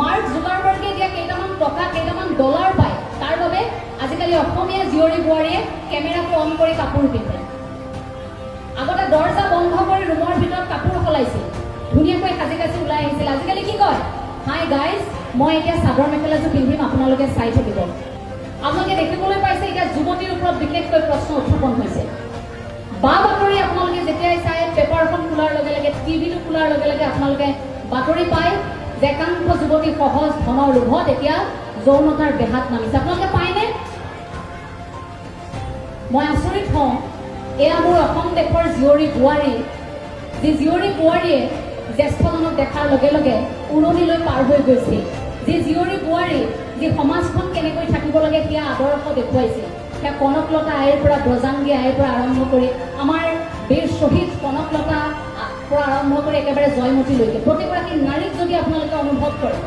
Mark জুকাৰবাৰ্গে দিয়া কেইটামান টকা, কেইটামান ডলাৰ পায়। তাৰ বাবে আজিকালি অসমীয়া জীয়ৰী বোৱাৰীয়ে কেমেৰাটো অন কৰি কাপোৰ পিন্ধে। আগতে দৰ্জা বন্ধ কৰি ৰুমৰ ভিতৰত কাপোৰ সলাইছিল। ধুনীয়াকৈ সাজি কাজি ওলাই আহিছিল। আজিকালি কি কয়? হাই গাইজ, মই এতিয়া চাদৰ মেখেলাযোৰ পিন্ধিম, আপোনালোকে চাই থাকিব। আপোনালোকে দেখিবলৈ পাইছে, এতিয়া যুৱতীৰ ওপৰত বিশেষকৈ প্ৰশ্ন উত্থাপন হৈছে। বা বাতৰি আপোনালোকে যেতিয়াই চাই, পেপাৰখন খোলাৰ লগে লগে, টিভিটো খোলাৰ লগে লগে আপোনালোকে বাতৰি পায়। একাংশ যুৱতী সহজ ধনৰ লোভত এতিয়া যৌনতাৰ দেহাত নামিছে। আপোনালোকে পায়নে? মই আচৰিত হওঁ। এয়া মোৰ অসম দেশৰ জীয়ৰী বোৱাৰী। যি জীয়ৰী বোৱাৰীয়ে জ্যেষ্ঠজনক দেখাৰ লগে লগে উৰণিলৈ পাৰ হৈ গৈছিল যি জীয়ৰী বোৱাৰী যি সমাজখন কেনেকৈ থাকিব লাগে সেয়া আদৰ্শ দেখুৱাইছিল সেয়া কনকলতা আইৰ পৰা ব্ৰজাংগী আইৰ পৰা আৰম্ভ কৰি আমাৰ বীৰ শ্বহীদ কনকলতা পৰা আৰম্ভ কৰি একেবাৰে জয়মতীলৈকে প্ৰতিগৰাকী নাৰীক যদি আপোনালোকে অনুভৱ কৰে,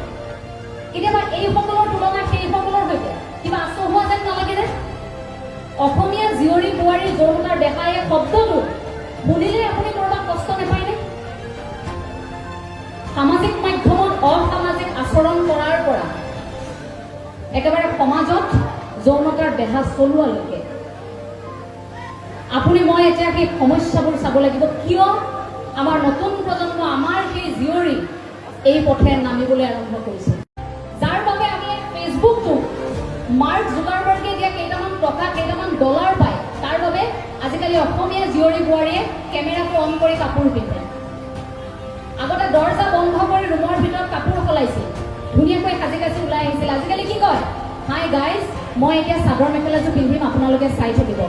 কেতিয়াবা এইসকলৰ তুলনা সেইসকলৰ সৈতে কিবা আচহুৱা যেন নালাগেনে অসমীয়া জীয়ৰী বোৱাৰীৰ যৌনতাৰ দেখাই এই শব্দটো শুনিলে আপুনি ক'ৰবাত কষ্ট নাপায়নে? সামাজিক মাধ্যমত অসামাজিক আচৰণ কৰাৰ পৰা একেবাৰে সমাজত যৌনতাৰ দেহা চলোৱালৈকে। আপুনি, মই এতিয়া সেই সমস্যাবোৰ চাব লাগিব। কিয় আমাৰ নতুন প্ৰজন্ম আমাৰ সেই জীয়ৰী এই পথে নামিবলৈ আৰম্ভ কৰিছে। যাৰ বাবে আমি ফেচবুকটো মাৰ্ক জুকাৰবাৰ্গে দিয়া কেইটামান টকা, কেইটামান ডলাৰ পায়, তাৰ বাবে আজিকালি অসমীয়া জীয়ৰী বোৱাৰীয়ে কেমেৰাটো অন কৰি কাপোৰ পিন্ধে। আগতে দৰ্জা বন্ধ কৰি ৰুমৰ ভিতৰত কাপোৰ সলাইছিল। ধুনীয়াকৈ সাজি কাজি ওলাই আহিছিল। আজিকালি কি কয়? হাই গাইজ মই এতিয়া চাদৰ মেখেলাযোৰ পিন্ধিম, আপোনালোকে চাই থাকিব।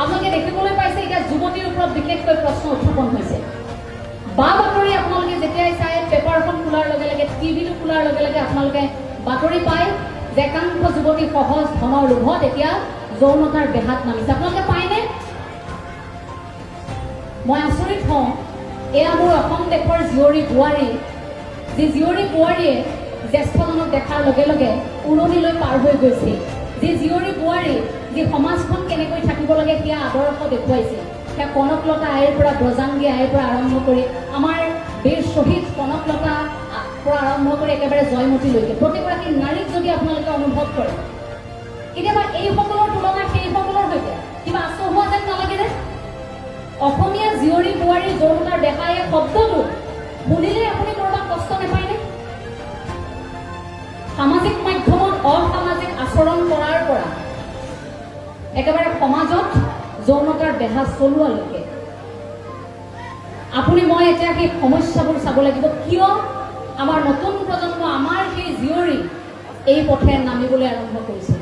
আপোনালোকে দেখিবলৈ পাইছে, এতিয়া যুৱতীৰ ওপৰত টিভিটো খোলাৰ লগে লগে আপোনালোকে বাতৰি পায় যে একাংশ যুৱতী সহজ, ধনৰ লোভত এতিয়া যৌনতাৰ দেহাত নামিছে। আপোনালোকে পায়নে? মই আচৰিত হওঁ। এয়া মোৰ অসম দেশৰ জীয়ৰী বোৱাৰী। যি জীয়ৰী বোৱাৰীয়ে জ্যেষ্ঠজনক দেখাৰ লগে লগে উৰণিলৈ পাৰ হৈ গৈছিল যি জীয়ৰী বোৱাৰী যি সমাজখন কেনেকৈ থাকিব লাগে সেয়া আদৰ্শ দেখুৱাইছিল সেয়া কনকলতা আইৰ পৰা ব্ৰজাংগী আইৰ পৰা আৰম্ভ কৰি আমাৰ বীৰ শ্বহীদ কনকলতা পৰা আৰম্ভ কৰি একেবাৰে জয়মতীলৈকে। প্ৰতিগৰাকী নাৰীক যদি আপোনালোকে অনুভৱ কৰে, কেতিয়াবা এইসকলৰ তুলনা সেইসকলৰ সৈতে কিবা আচহুৱা যেন নালাগেনে অসমীয়া জীয়ৰী বোৱাৰীৰ যৌনতাৰ দেখাই এই শব্দটো শুনিলে আপুনি ক'ৰবাত কষ্ট নাপায়নে সামাজিক মাধ্যমত অসামাজিক আচৰণ কৰাৰ পৰা একেবাৰে সমাজত যৌনতাৰ দেহা চলোৱালৈকে। আপুনি, মই এতিয়া সেই সমস্যাবোৰ চাব লাগিব। কিয় আমাৰ নতুন প্ৰজন্ম আমাৰ সেই জীয়ৰী এই পথে নামিবলৈ আৰম্ভ কৰিছে।